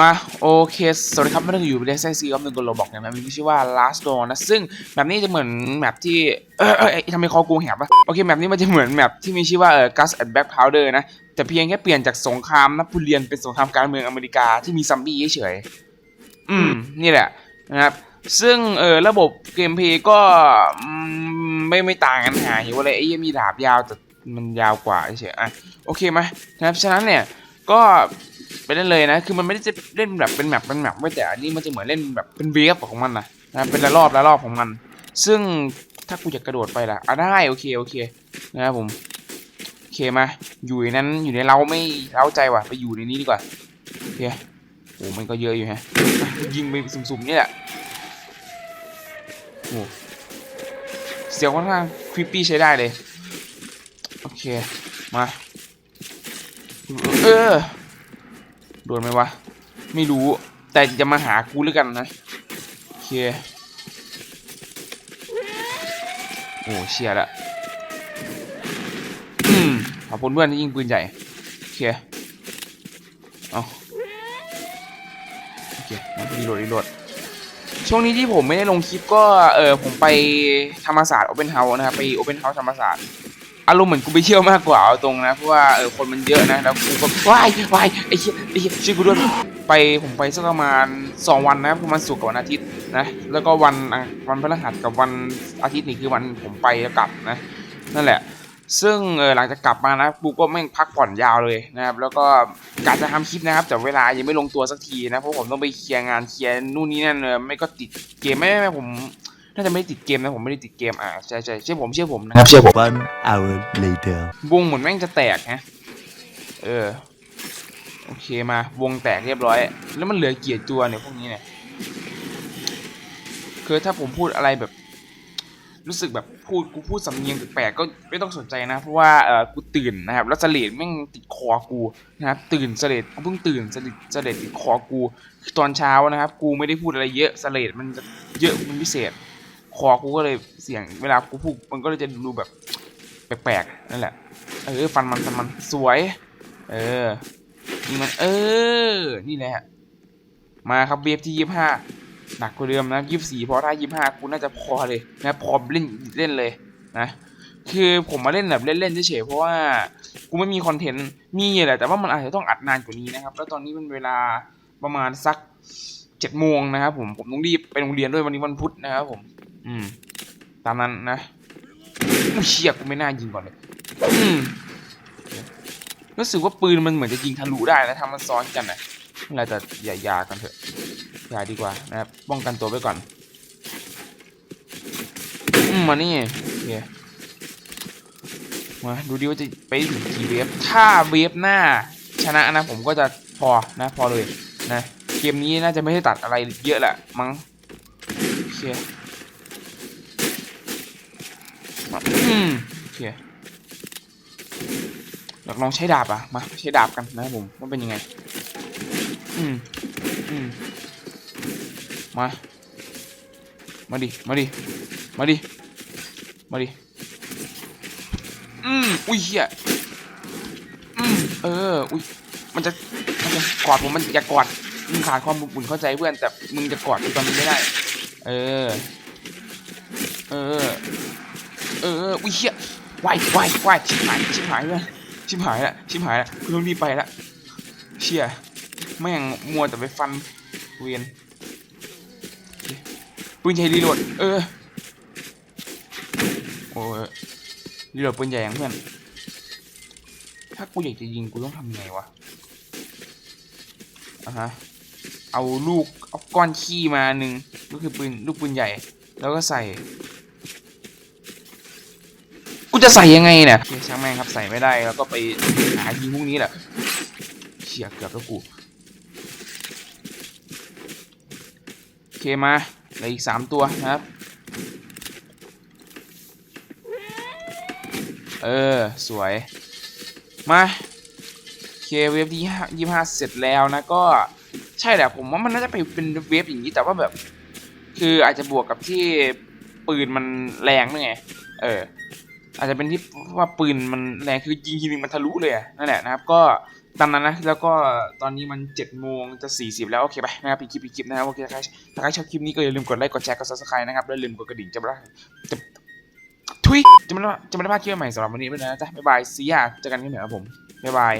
มาโอเคสวัสดีครับไม่ได้อยู่ในไซซีครับหนึ่งกับโรบอกเนี่ยมันมีชื่อว่า last door นะซึ่งแบบนี้จะเหมือนแมปที่เออเออทำไมคอกูแหบวะโอเคแมปนี้มันจะเหมือนแมปที่มีชื่อว่าเออ gas and black powder นะแต่เพียงแค่เปลี่ยนจากสงครามนโปเลียนเป็นสงครามการเมืองอเมริกาที่มีซัมบี้เฉยอืมนี่แหละนะครับซึ่งเออระบบเกมเพย์ก็ไม่ไม่ต่างกันหาเห็นว่าอะไรไอ้เหี้ยมีดาบยาวแต่มันยาวกว่าเฉยอะโอเคไหมนะครับฉะนั้นเนี่ยก็ ไปเล่นเลยนะ คือมันไม่ได้จะเล่นแบบเป็นแมปเป็นแมปไม่แต่อันนี้มันจะเหมือนเล่นแบบเป็นเวฟของมันนะนะเป็นละรอบละรอบของมัน ซึ่งถ้ากูจะกระโดดไปล่ะอะได้โอเคโอเคนะครับผมโอเคมาอยู่ในนั้นอยู่ในเราไม่เล้าใจว่ะไปอยู่ในนี้ดีกว่าโอเคโอ้มันก็เยอะอยู่ฮะยิงไปสุ่มๆนี่แหละโอ้เสียงค่อนข้างคลิปปี้ใช้ได้เลยโอเคมาเออ โดนไหมวะ ไม่รู้ แต่จะมาหากูแล้วกันนะ โอเค โอ้เชียร์ละขอบคุณเพื่อนที่ยิงปืนใหญ่ โอเค เอาโอเคมารีโหลดรีโหลดช่วงนี้ที่ผมไม่ได้ลงคลิปก็ เออผมไปธรรมศาสตร์โอเปนเฮาส์นะครับ ไปโอเปนเฮาส์ธรรมศาสตร์ อารมณ์เหมือนกูไปเที่ยวมากกว่าเอาตรงนะเพราะว่าเออคนมันเยอะนะแล้วกูก็ว้ายว้ายไอ้เหี้ยไอ้เหี้ยช่วยกูด้วยไปผมไปสักประมาณสองวันนะประมาณศุกร์กับวันอาทิตย์นะแล้วก็วันวันพฤหัสกับวันอาทิตย์นี่คือวันผมไปแล้วกลับนะนั่นแหละ ซึ่งเออหลังจากกลับมานะกูก็แม่งพักผ่อนยาวเลยนะครับแล้วก็กะจะทำคลิปนะครับแต่เวลายังไม่ลงตัวสักทีนะเพราะผมต้องไปเคลียร์งานเคลียร์นู่นนี่นั่นเออไม่ก็ติดเกมไม่ไม่ไม่ผม น่าจะไม่ได้ติดเกมนะผมไม่ได้ติดเกมอ่าใช่ใช่เชื่อผมเชื่อผมนะครับเชื่อผม One hour later. วงเหมือนแม่งจะแตกฮะเออโอเคมาวงแตกเรียบร้อย แล้วมันเหลือเกียร์ตัวเนี่ยพวกนี้เนี่ยคือถ้าผมพูดอะไรแบบ รู้สึกแบบพูดกูพูดสำเนียงแปลกๆก็ไม่ต้องสนใจนะ เพราะว่าเออกูตื่นนะครับ แล้วเสลดแม่งติดคอกูนะครับตื่นเสลดกูเพิ่งตื่นเสลดเสลดติดคอกูตอนเช้านะครับ กูไม่ได้พูดอะไรเยอะเสลดมันจะเยอะเป็นพิเศษ คอกูก็เลยเสียงเวลากูพูดมันก็เลยจะดูแบบแปลกๆนั่นแหละเออฟันมันฟันมันสวย เออนี่มันเออ นี่แหละมาครับเวฟที่ยี่ห้าหนักกว่าเดิมนะยี่สี่พอถ้ายี่ห้ากูน่าจะพอเลยนะพอเล่นเล่นเลยนะคือผมมาเล่นแบบเล่นๆเฉยๆเพราะว่ากูไม่มีคอนเทนต์มีแหละแต่ว่ามันอาจจะต้องอัดนานกว่านี้นะครับแล้วตอนนี้มันเวลาประมาณสักเจ็ดโมงนะครับผมผมต้องรีบไปโรงเรียนด้วยวันนี้วันพุธนะครับผม อืม ตามนั้นนะเชี่ยกูไม่น่ายิงก่อนเลยอืมรู้สึกว่าปืนมันเหมือนจะยิงทะลุได้นะทำมันซ้อนกันนะอะไรแต่อย่ายากันเถอะอย่าดีกว่านะครับป้องกันตัวไว้ก่อน อืมมานี่โอเคมาดูดิว่าจะไปถึงกี่เวฟถ้าเวฟหน้า ชนะนะผมก็จะพอนะพอเลยนะ เกมนี้น่าจะไม่ได้ตัดอะไรเยอะแหละมั้งโอเค มาอืมโอเคอยากลองใช้ดาบอะ มาใช้ดาบกันนะครับผมว่าเป็นยังไง อืม อืม มา มาดิ มาดิ มาดิ มาดิ อืม อุ้ยเฮียอืม เออ อุ้ย มันจะ มันจะกอดผมมันอย่ากอด มึงขาดความบุญเข้าใจเพื่อน แต่มึงจะกอดกูตอนนี้ไม่ได้ เออ เออ เอออุ้ยเฮียวายวายวายชิบหายชิบหายเลยชิบหายละชิบหายละกูต้องรีบไปละเชี่ยแม่งมัวแต่ไปฟันเวียนปืนใหญ่รีโหลดเออโอ้ยรีโหลดปืนใหญ่ยังเพื่อนถ้ากูอยากจะยิงกูต้องทำไงวะอะฮะเอาลูกเอาก้อนขี้มาหนึ่งก็คือปืนลูกปืนใหญ่ แล้วก็ใส่ จะใส่ยังไงเนี่ยโอเคช่างแม่งครับใส่ไม่ได้แล้วก็ไปหายิงพวกนี้แหละเฉียเกือบแล้วกูโอเคมาเหลืออีกสามตัวนะครับ เออ สวย มาเคเวฟที่ยี่ห้าเสร็จแล้วนะก็ใช่แหละผมว่ามันน่าจะไปเป็นเวฟอย่างนี้แต่ว่าแบบ คืออาจจะบวกกับที่ปืนมันแรงด้วยไง เออ อาจจะเป็นที่ว่าปืนมันแรงคือยิงทีนึงมันทะลุเลยนั่นแหละนะครับ ก็ตามนั้นนะแล้วก็ตอนนี้มัน7จ็ดโมงจะ 40 แล้ว โอเคไปนะครับปีคลิปปีคลิปนะครับโอเคใครถ้าใครชอบคลิปนี้ก็อย่าลืมกดไลค์กดแชร์กดซับสไครต์นะครับแล้วลืมกดกระดิ่งจะไม่ได้จะทุยจะไม่ได้จะไม่ได้พลาดคลิปใหม่สำหรับวันนี้ด้วยนะจ๊ะบ๊ายบายซียาเจอกันที่เหน้าครับผมบ๊ายบาย